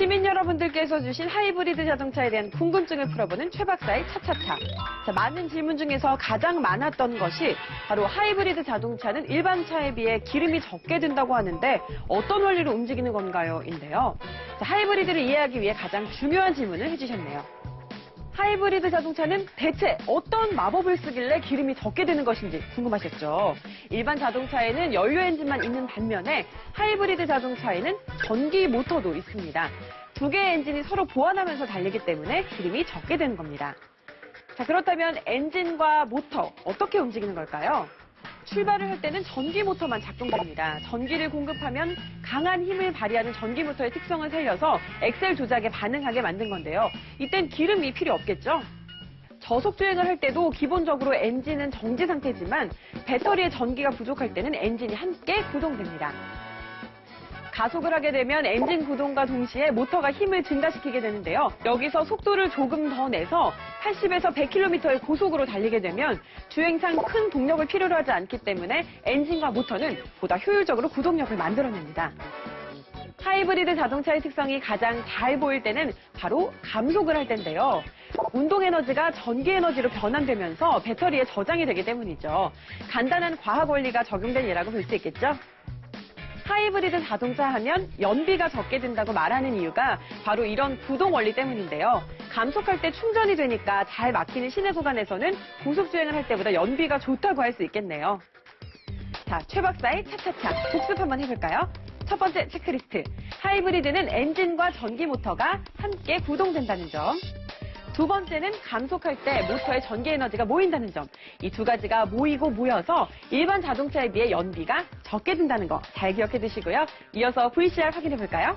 시민 여러분들께서 주신 하이브리드 자동차에 대한 궁금증을 풀어보는 최 박사의 차차차. 자, 많은 질문 중에서 가장 많았던 것이 바로 하이브리드 자동차는 일반 차에 비해 기름이 적게 든다고 하는데 어떤 원리로 움직이는 건가요? 인데요. 자, 하이브리드를 이해하기 위해 가장 중요한 질문을 해주셨네요. 하이브리드 자동차는 대체 어떤 마법을 쓰길래 기름이 적게 드는 것인지 궁금하셨죠? 일반 자동차에는 연료 엔진만 있는 반면에 하이브리드 자동차에는 전기 모터도 있습니다. 두 개의 엔진이 서로 보완하면서 달리기 때문에 기름이 적게 되는 겁니다. 자, 그렇다면 엔진과 모터 어떻게 움직이는 걸까요? 출발을 할 때는 전기 모터만 작동됩니다. 전기를 공급하면 강한 힘을 발휘하는 전기 모터의 특성을 살려서 엑셀 조작에 반응하게 만든 건데요. 이땐 기름이 필요 없겠죠? 저속 주행을 할 때도 기본적으로 엔진은 정지 상태지만 배터리의 전기가 부족할 때는 엔진이 함께 구동됩니다. 가속을 하게 되면 엔진 구동과 동시에 모터가 힘을 증가시키게 되는데요. 여기서 속도를 조금 더 내서 80에서 100km의 고속으로 달리게 되면 주행상 큰 동력을 필요로 하지 않기 때문에 엔진과 모터는 보다 효율적으로 구동력을 만들어냅니다. 하이브리드 자동차의 특성이 가장 잘 보일 때는 바로 감속을 할 때인데요. 운동 에너지가 전기 에너지로 변환되면서 배터리에 저장이 되기 때문이죠. 간단한 과학 원리가 적용된 예라고 볼 수 있겠죠? 하이브리드 자동차 하면 연비가 적게 든다고 말하는 이유가 바로 이런 구동 원리 때문인데요. 감속할 때 충전이 되니까 잘 막히는 시내 구간에서는 고속 주행을 할 때보다 연비가 좋다고 할 수 있겠네요. 자, 최 박사의 차차차 복습 한번 해볼까요? 첫 번째 체크리스트. 하이브리드는 엔진과 전기 모터가 함께 구동된다는 점. 두 번째는 감속할 때 모터의 전기 에너지가 모인다는 점. 이 두 가지가 모이고 모여서 일반 자동차에 비해 연비가 적게 든다는 거 잘 기억해 두시고요. 이어서 VCR 확인해 볼까요?